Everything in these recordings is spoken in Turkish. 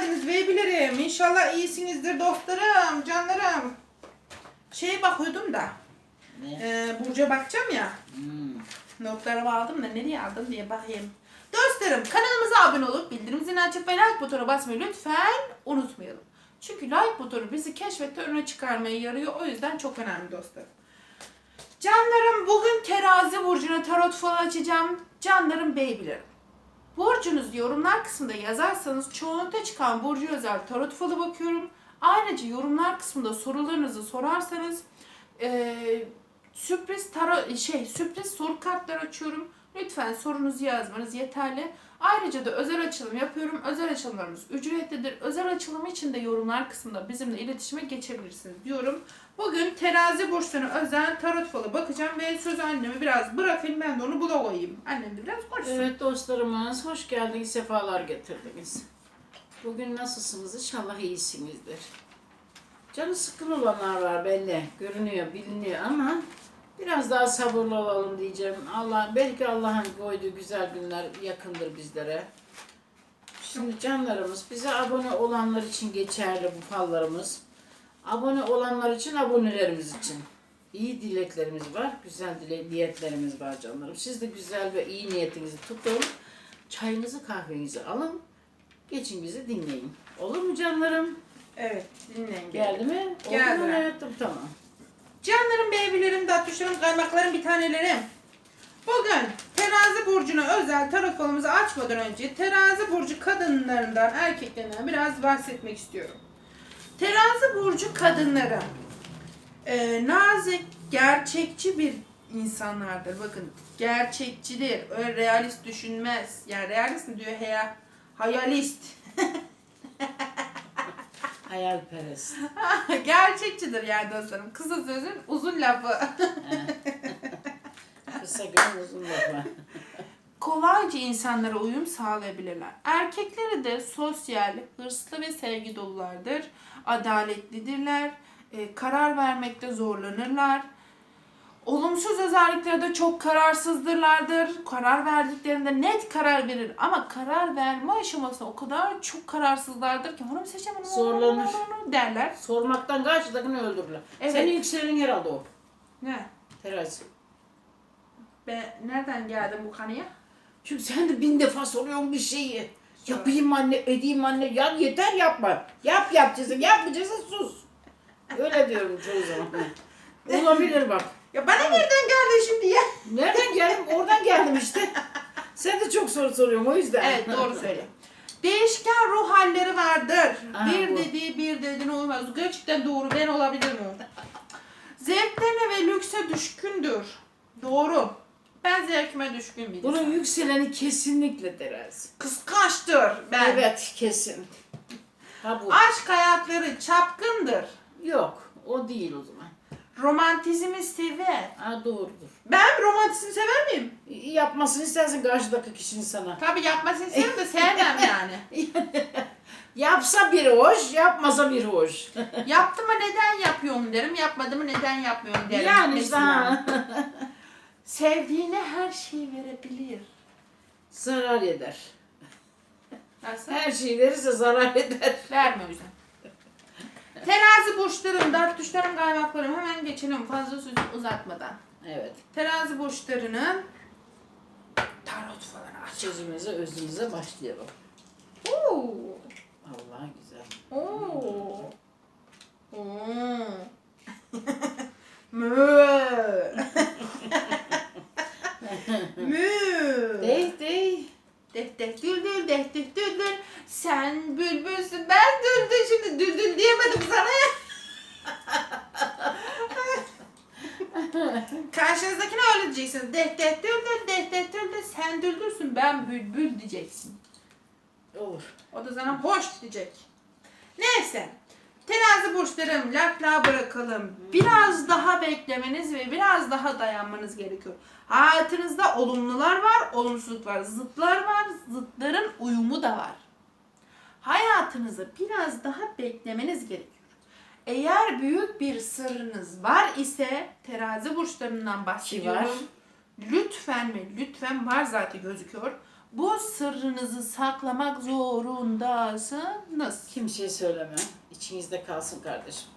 geldiniz beybilerim. İnşallah iyisinizdir dostlarım, canlarım. Şeye bakıyordum da, Ne? e, Burcu'ya bakacağım ya. Hmm. Notlarımı aldım da nereye aldım diye bakayım. Dostlarım kanalımıza abone olup bildirim zilini açıp ve like butonuna basmayı lütfen unutmayalım. Çünkü like butonu bizi keşfette öne çıkarmaya yarıyor. O yüzden çok önemli dostlarım. Canlarım bugün terazi burcuna tarot falı açacağım. Canlarım beybilerim. Burcunuz yorumlar kısmında yazarsanız çoğunlukta çıkan burcu özel tarot falı bakıyorum. Ayrıca yorumlar kısmında sorularınızı sorarsanız eee, sürpriz tarot şey sürpriz soru kartları açıyorum. Lütfen sorunuzu yazmanız yeterli. Ayrıca da özel açılım yapıyorum. Özel açılımlarımız ücretlidir. Özel açılım için de yorumlar kısmında bizimle iletişime geçebilirsiniz diyorum. Bugün terazi burçlarına özel tarot falı bakacağım ve söz anneme biraz bırakayım ben de onu koyayım. Annem de biraz konuşsun. Evet dostlarımız hoş geldiniz, sefalar getirdiniz. Bugün nasılsınız? İnşallah iyisinizdir. Canı sıkkın olanlar var belli, görünüyor, biliniyor ama biraz daha sabırlı olalım diyeceğim. Allah belki Allah'ın koyduğu güzel günler yakındır bizlere. Şimdi canlarımız, bize abone olanlar için geçerli bu fallarımız. Abone olanlar için, abonelerimiz için. İyi dileklerimiz var, güzel dile niyetlerimiz var canlarım. Siz de güzel ve iyi niyetinizi tutun. Çayınızı, kahvenizi alın. Geçin bizi dinleyin. Olur mu canlarım? Evet dinleyin. Geldi mi? Oldu Geldi. mu hayatım? Tamam. Beybilerim, tatlışlarım, kaymaklarım, bir tanelerim. Bugün terazi burcuna özel tarot falımızı açmadan önce terazi burcu kadınlarından, erkeklerinden biraz bahsetmek istiyorum. Terazi burcu kadınları e, nazik, gerçekçi bir insanlardır. Bakın gerçekçidir. Öyle realist düşünmez. Yani realist mi diyor? Hayalist. Hayalperest. Gerçekçidir yani dostlarım. Kısa sözün uzun lafı. Kısa gün uzun lafı. kolayca insanlara uyum sağlayabilirler. Erkekleri de sosyal, hırslı ve sevgi dolulardır. Adaletlidirler. e, karar vermekte zorlanırlar. Olumsuz özellikleri de çok kararsızdırlardır. Karar verdiklerinde net karar verir ama karar verme aşamasında o kadar çok kararsızlardır ki bunu mu seçeceğim mu, Zorlanır. mu, mu derler. Sormaktan karşıdakini öldürürler. Evet. Senin yükselenin herhalde o. Ne? Terazi. Ben nereden geldim bu kanıya? Çünkü sen de bin defa soruyorsun bir şeyi. Yapayım anne, edeyim anne. Ya yeter yapma. Yap yapacaksın, yapmayacaksın sus. Öyle diyorum çoğu zaman. Olabilir bak. Ya bana nereden geldi şimdi ya? Nereden geldim? Oradan geldim işte. Sen de çok soru soruyorsun o yüzden. Evet doğru söyle. Değişken ruh halleri vardır. Aha, bir bu. dediği bir dediğine uymaz. Gerçekten doğru. Ben olabilir mi? Zevklerine ve lükse düşkündür. Doğru. Ben zevkime düşkün bir Bunun insanım. yükseleni kesinlikle terazi. Kıskançtır ben. Evet kesin. Ha bu. Aşk hayatları çapkındır. Yok o değil o zaman. Romantizmi sever. Ha doğrudur. Ben romantizmi sever miyim? Yapmasını istersin karşıdaki kişinin sana. Tabii yapmasını severim de sevmem yani. Yapsa bir hoş, yapmasa bir hoş. Yaptı mı neden yapıyorum derim. Yapmadı mı neden yapmıyorum derim. yani işte ha. Sevdiğine her şeyi verebilir. zarar eder. Nasıl? Her şeyi verirse zarar eder. Verme o yüzden. Terazi burçlarım, dört düşlerim, kaymaklarım. Hemen geçelim fazla sözü uzatmadan. Evet. Terazi burçlarının tarot falan aç. Sözümüze, özümüze başlayalım. Oo. Allah güzel. Oo. Oo. Mü. Mü. Dey dey. Deh deh düldül deh deh düldül. Sen bülbülsün ben düldül şimdi düldül diyemedim sana ya. Diyeceksiniz. Deh deh düldül deh deh düldül sen düldülsün ben bülbül diyeceksin. Olur. O da sana hoş diyecek. Neyse. Terazi burçlarım lakla bırakalım. Biraz daha beklemeniz ve biraz daha dayanmanız gerekiyor. Hayatınızda olumlular var, olumsuzluk var. Zıtlar var, zıtların uyumu da var. Hayatınızı biraz daha beklemeniz gerekiyor. Eğer büyük bir sırrınız var ise terazi burçlarından bahsediyorum. var? Lütfen mi? Lütfen var zaten gözüküyor. Bu sırrınızı saklamak zorundasınız. Kimseye söyleme. İçinizde kalsın kardeşim.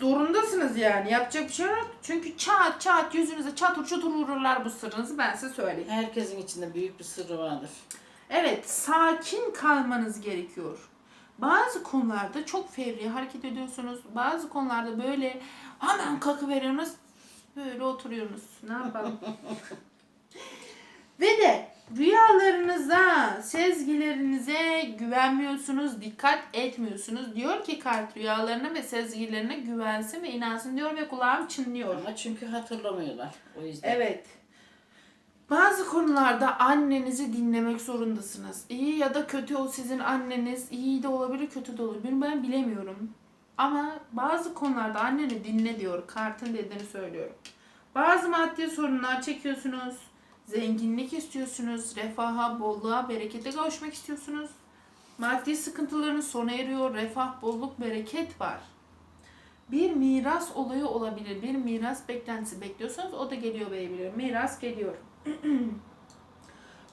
Zorundasınız yani. Yapacak bir şey yok. Çünkü çat çat yüzünüze çatır çutur vururlar bu sırrınızı ben size söyleyeyim. Herkesin içinde büyük bir sırrı vardır. Evet, sakin kalmanız gerekiyor. Bazı konularda çok fevri hareket ediyorsunuz. Bazı konularda böyle hemen kakı veriyorsunuz. Böyle oturuyorsunuz. Ne yapalım? Ve de rüyalarınıza, sezgilerinize güvenmiyorsunuz, dikkat etmiyorsunuz. Diyor ki kart rüyalarına ve sezgilerine güvensin ve inansın diyor ve kulağım çınlıyor. Ama çünkü hatırlamıyorlar. O yüzden. Evet. Bazı konularda annenizi dinlemek zorundasınız. İyi ya da kötü o sizin anneniz. iyi de olabilir, kötü de olabilir. Ben bilemiyorum. Ama bazı konularda anneni dinle diyor. Kartın dediğini söylüyorum. Bazı maddi sorunlar çekiyorsunuz. Zenginlik istiyorsunuz. Refaha, bolluğa, berekete kavuşmak istiyorsunuz. Maddi sıkıntılarınız sona eriyor. Refah, bolluk, bereket var. Bir miras olayı olabilir. Bir miras beklentisi bekliyorsanız o da geliyor beybilerim. Miras geliyor.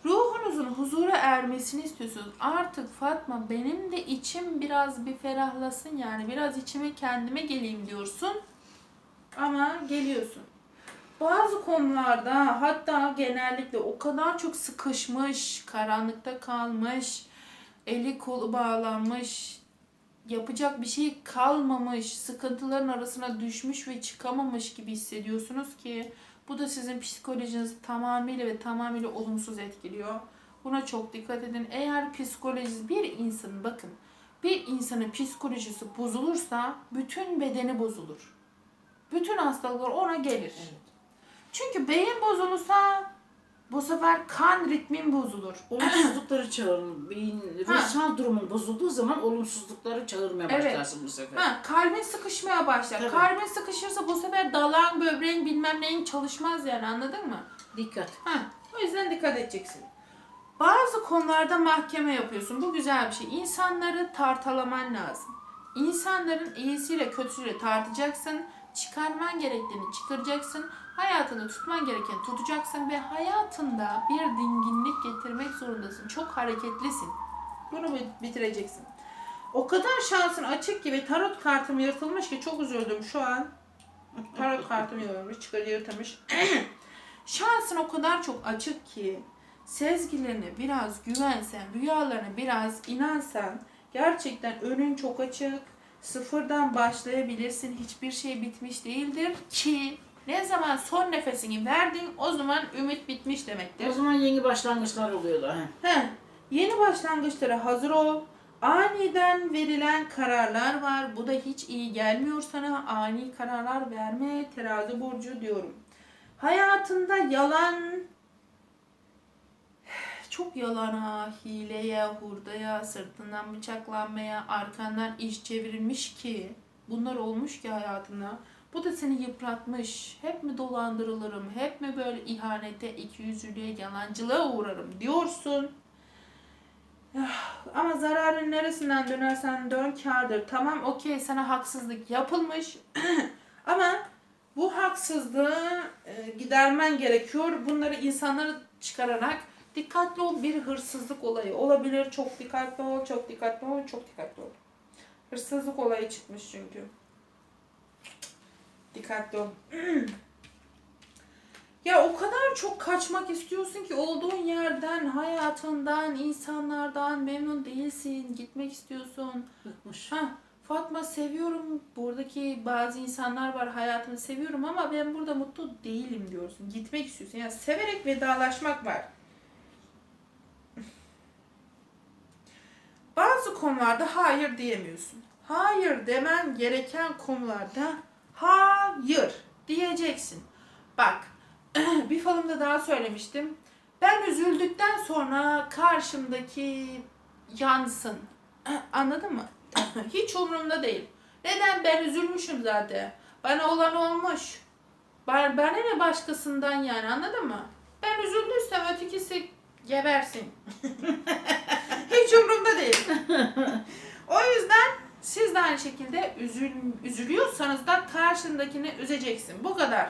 Ruhunuzun huzura ermesini istiyorsunuz. Artık Fatma benim de içim biraz bir ferahlasın yani biraz içime kendime geleyim diyorsun. Ama geliyorsun. Bazı konularda hatta genellikle o kadar çok sıkışmış, karanlıkta kalmış, eli kolu bağlanmış, yapacak bir şey kalmamış, sıkıntıların arasına düşmüş ve çıkamamış gibi hissediyorsunuz ki bu da sizin psikolojinizi tamamıyla ve tamamıyla olumsuz etkiliyor. Buna çok dikkat edin. Eğer psikolojisi bir insanın bakın bir insanın psikolojisi bozulursa bütün bedeni bozulur. Bütün hastalıklar ona gelir. Evet. Çünkü beyin bozulursa bu sefer kan ritmin bozulur. Olumsuzlukları çağırın. Beyin, ruhsal durumun bozulduğu zaman olumsuzlukları çağırmaya Evet. başlarsın bu sefer. Ha, kalbin sıkışmaya başlar. Tabii. Kalbin sıkışırsa bu sefer dalağın, böbreğin bilmem neyin çalışmaz yani anladın mı? Dikkat. Ha, o yüzden dikkat edeceksin. Bazı konularda mahkeme yapıyorsun. Bu güzel bir şey. İnsanları tartalaman lazım. İnsanların iyisiyle kötüsüyle tartacaksın. Çıkarman gerektiğini çıkaracaksın. Hayatını tutman gereken tutacaksın ve hayatında bir dinginlik getirmek zorundasın. Çok hareketlisin. Bunu bi- bitireceksin. O kadar şansın açık ki ve tarot kartım yırtılmış ki çok üzüldüm şu an. Tarot kartım yırtılmış, çıkarı yırtılmış. Şansın o kadar çok açık ki sezgilerine biraz güvensen, rüyalarına biraz inansan gerçekten önün çok açık. Sıfırdan başlayabilirsin. Hiçbir şey bitmiş değildir ki ne zaman son nefesini verdin o zaman ümit bitmiş demektir. O zaman yeni başlangıçlar oluyorlar. he. Heh, yeni başlangıçlara hazır ol. Aniden verilen kararlar var. Bu da hiç iyi gelmiyor sana. Ani kararlar verme terazi burcu diyorum. Hayatında yalan çok yalana, hileye, hurdaya, sırtından bıçaklanmaya, arkandan iş çevrilmiş ki bunlar olmuş ki hayatına. Bu da seni yıpratmış. Hep mi dolandırılırım, hep mi böyle ihanete, ikiyüzlülüğe, yalancılığa uğrarım diyorsun. Ah, Ama zararın neresinden dönersen dön kârdır. Tamam okey sana haksızlık yapılmış. Ama bu haksızlığı e, gidermen gerekiyor. Bunları insanları çıkararak dikkatli ol. Bir hırsızlık olayı olabilir. Çok dikkatli ol, çok dikkatli ol, çok dikkatli ol. Hırsızlık olayı çıkmış çünkü. Dikkatli ol. Ya o kadar çok kaçmak istiyorsun ki olduğun yerden, hayatından, insanlardan memnun değilsin. Gitmek istiyorsun. Bıkmış. Ha, Fatma seviyorum. Buradaki bazı insanlar var hayatımı seviyorum ama ben burada mutlu değilim diyorsun. Gitmek istiyorsun. Yani severek vedalaşmak var. Bazı konularda hayır diyemiyorsun. Hayır demen gereken konularda hayır diyeceksin. Bak bir falımda daha söylemiştim. Ben üzüldükten sonra karşımdaki yansın. Anladın mı? Hiç umurumda değil. Neden? Ben üzülmüşüm zaten. Bana olan olmuş. Bana, ne başkasından yani anladın mı? Ben üzüldüysem ötekisi gebersin. Hiç umurumda değil. o yüzden siz de aynı şekilde üzül, üzülüyorsanız da karşındakini üzeceksin. Bu kadar.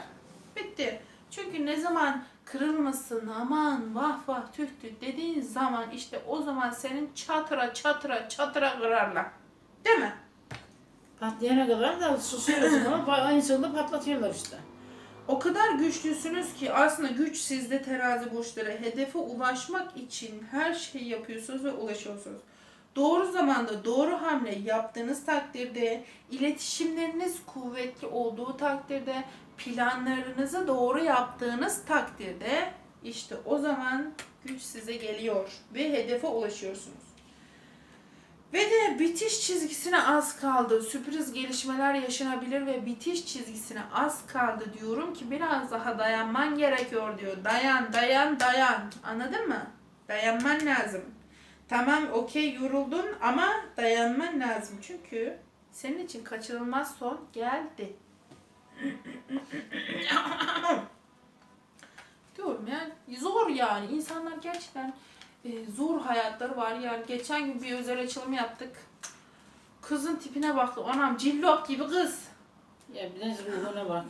Bitti. Çünkü ne zaman kırılmasın aman vah vah tüh tüh dediğin zaman işte o zaman senin çatıra çatıra çatıra kırarlar. Değil mi? Patlayana kadar da susuyorsun ama en sonunda patlatıyorlar işte. O kadar güçlüsünüz ki aslında güç sizde terazi burçları. Hedefe ulaşmak için her şeyi yapıyorsunuz ve ulaşıyorsunuz. Doğru zamanda doğru hamle yaptığınız takdirde, iletişimleriniz kuvvetli olduğu takdirde, planlarınızı doğru yaptığınız takdirde işte o zaman güç size geliyor ve hedefe ulaşıyorsunuz. Ve de bitiş çizgisine az kaldı. Sürpriz gelişmeler yaşanabilir ve bitiş çizgisine az kaldı diyorum ki biraz daha dayanman gerekiyor diyor. Dayan, dayan, dayan. Anladın mı? Dayanman lazım. Tamam, okey yoruldun ama dayanman lazım. Çünkü senin için kaçınılmaz son geldi. diyorum ya. Zor yani. İnsanlar gerçekten e, zor hayatları var. Yani geçen gün bir özel açılım yaptık. Kızın tipine baktım. Anam cillop gibi kız. Ya bir de ruhuna bak.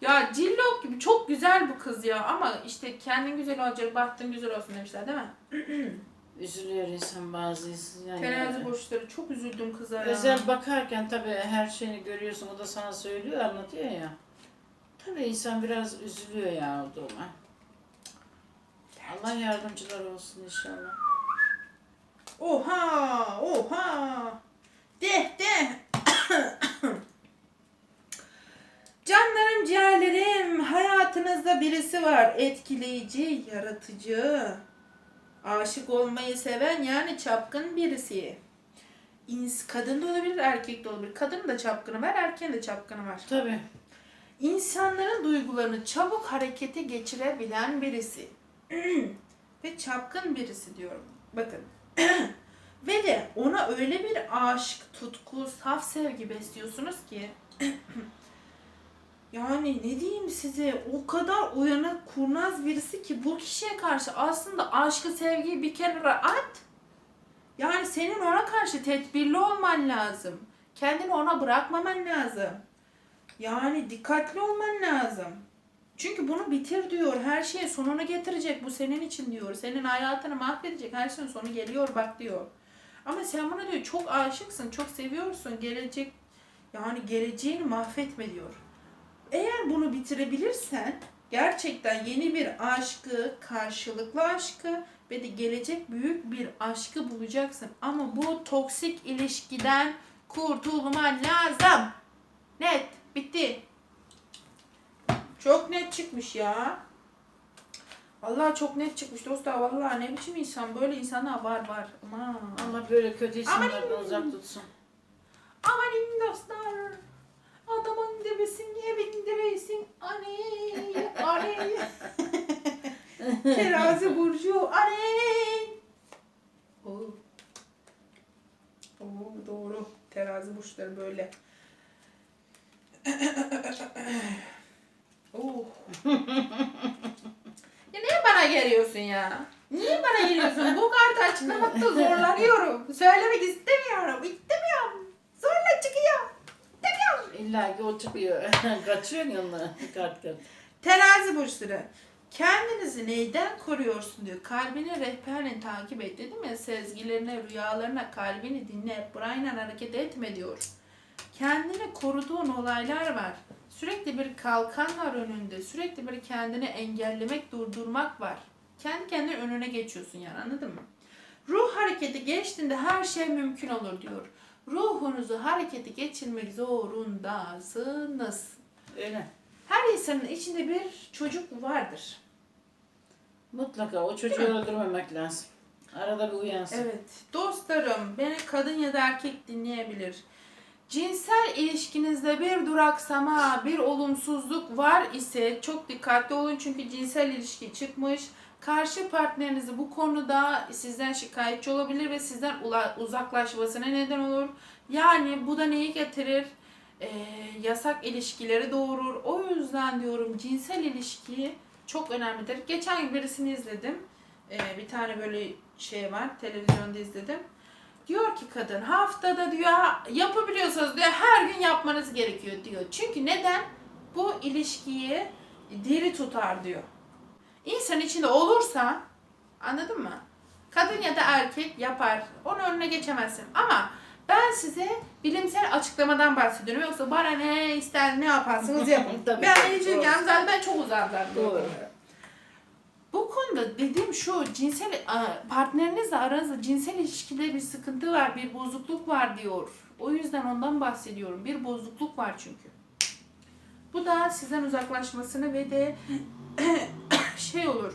Ya cillop gibi çok güzel bu kız ya. Ama işte kendin güzel olacak, baktın güzel olsun demişler değil mi? Üzülüyor insan bazı yani. Terazi burçları çok üzüldüm kıza ya. Özel bakarken tabii her şeyini görüyorsun. O da sana söylüyor, anlatıyor ya. Tabii insan biraz üzülüyor ya o duruma. Allah yardımcılar olsun inşallah. Oha, oha. De, de. Canlarım, ciğerlerim, hayatınızda birisi var. Etkileyici, yaratıcı. Aşık olmayı seven yani çapkın birisi. İns kadın da olabilir, erkek de olabilir. Kadının da çapkını var, erkeğin de çapkını var. Tabii. İnsanların duygularını çabuk harekete geçirebilen birisi. Ve çapkın birisi diyorum. Bakın. Ve de ona öyle bir aşk, tutku, saf sevgi besliyorsunuz ki yani ne diyeyim size o kadar uyanık, kurnaz birisi ki bu kişiye karşı aslında aşkı, sevgiyi bir kenara at. Yani senin ona karşı tedbirli olman lazım. Kendini ona bırakmaman lazım. Yani dikkatli olman lazım. Çünkü bunu bitir diyor. Her şeyin sonunu getirecek. Bu senin için diyor. Senin hayatını mahvedecek. Her şeyin sonu geliyor bak diyor. Ama sen buna diyor çok aşıksın, çok seviyorsun. Gelecek yani geleceğini mahvetme diyor. Eğer bunu bitirebilirsen gerçekten yeni bir aşkı, karşılıklı aşkı ve de gelecek büyük bir aşkı bulacaksın. Ama bu toksik ilişkiden kurtulman lazım. Net. Bitti. Çok net çıkmış ya. Vallahi çok net çıkmış dostlar. Vallahi ne biçim insan. Böyle insanlar var var. Aman. Allah böyle kötü insanlardan uzak tutsun. Amanin dostlar. Adamın debesin niye Ani. Ani. Terazi burcu. Ani. Oo. Oo, doğru. Terazi burçları böyle. Oh. ya niye bana geliyorsun ya? Niye bana geliyorsun? Bu kartı açıklamakta zorlanıyorum. Söylemek istemiyorum. İstemiyorum. İlla ki o çıkıyor. Kaçıyor yanına kart kart. Terazi burçları. Kendinizi neyden koruyorsun diyor. Kalbini rehberini takip et dedim ya. Sezgilerine, rüyalarına kalbini dinle. Burayla hareket etme diyor. Kendini koruduğun olaylar var. Sürekli bir kalkan var önünde. Sürekli bir kendini engellemek, durdurmak var. Kendi kendine önüne geçiyorsun yani anladın mı? Ruh hareketi geçtiğinde her şey mümkün olur diyor. Ruhunuzu harekete geçirmek zorundasınız. Öyle. Her insanın içinde bir çocuk vardır. Mutlaka o çocuğu öldürmemek lazım. Arada bir uyansın. Evet. Dostlarım, beni kadın ya da erkek dinleyebilir. Cinsel ilişkinizde bir duraksama, bir olumsuzluk var ise çok dikkatli olun çünkü cinsel ilişki çıkmış. Karşı partnerinizi bu konuda sizden şikayetçi olabilir ve sizden uzaklaşmasına neden olur. Yani bu da neyi getirir? Ee, yasak ilişkileri doğurur. O yüzden diyorum cinsel ilişki çok önemlidir. Geçen gün birisini izledim. Ee, bir tane böyle şey var. Televizyonda izledim. Diyor ki kadın haftada diyor yapabiliyorsanız diyor her gün yapmanız gerekiyor diyor. Çünkü neden? Bu ilişkiyi diri tutar diyor. İnsan içinde olursa anladın mı? Kadın ya da erkek yapar. Onun önüne geçemezsin. Ama ben size bilimsel açıklamadan bahsediyorum. Yoksa bana ne ister ne yaparsınız yapın. Tabii, ben ilgilenmem. Zaten ben çok uzaklar. Doğru. Bu konuda dediğim şu cinsel partnerinizle aranızda cinsel ilişkide bir sıkıntı var, bir bozukluk var diyor. O yüzden ondan bahsediyorum. Bir bozukluk var çünkü. Bu da sizden uzaklaşmasını ve de şey olur.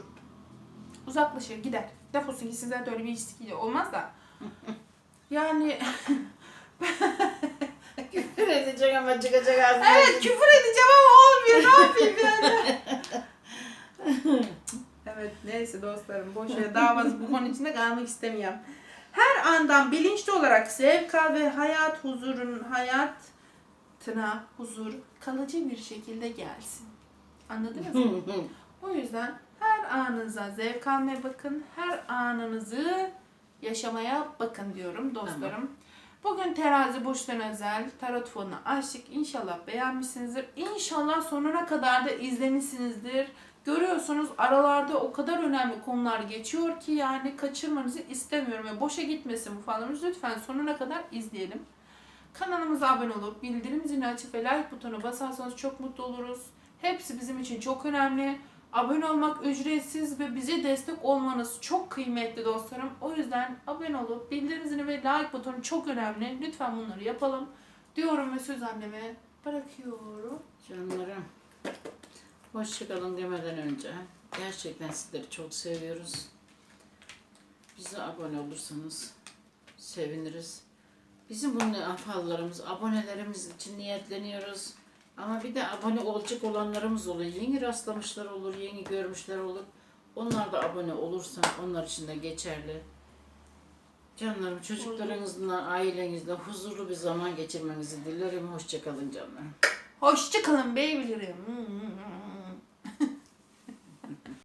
Uzaklaşır, gider. Defolsun gitsin zaten öyle bir ilişki olmaz da. Yani Küfür edecek ama çıkacak ağzından. evet küfür edeceğim ama olmuyor. Ne yapayım yani? evet neyse dostlarım boş ver daha fazla bu konu içinde kalmak istemiyorum. Her andan bilinçli olarak zevk al ve hayat huzurun hayatına huzur kalıcı bir şekilde gelsin. Anladınız mı? O yüzden her anınıza zevk almaya bakın. Her anınızı yaşamaya bakın diyorum dostlarım. Bugün terazi burçlarına özel tarot fonunu açtık. İnşallah beğenmişsinizdir. İnşallah sonuna kadar da izlemişsinizdir. Görüyorsunuz aralarda o kadar önemli konular geçiyor ki yani kaçırmanızı istemiyorum. Ve boşa gitmesin bu falımız. Lütfen sonuna kadar izleyelim. Kanalımıza abone olup bildirim zilini açıp ve like butonu basarsanız çok mutlu oluruz. Hepsi bizim için çok önemli. Abone olmak ücretsiz ve bize destek olmanız çok kıymetli dostlarım. O yüzden abone olup bildirim zilini ve like butonu çok önemli. Lütfen bunları yapalım. Diyorum ve söz anneme bırakıyorum. Canlarım. Hoşçakalın demeden önce gerçekten sizleri çok seviyoruz. Bize abone olursanız seviniriz. Bizim bu afallarımız, abonelerimiz için niyetleniyoruz. Ama bir de abone olacak olanlarımız oluyor. Yeni rastlamışlar olur, yeni görmüşler olur. Onlar da abone olursa onlar için de geçerli. Canlarım çocuklarınızla, ailenizle huzurlu bir zaman geçirmenizi dilerim. Hoşçakalın canlarım. Hoşçakalın beybilerim.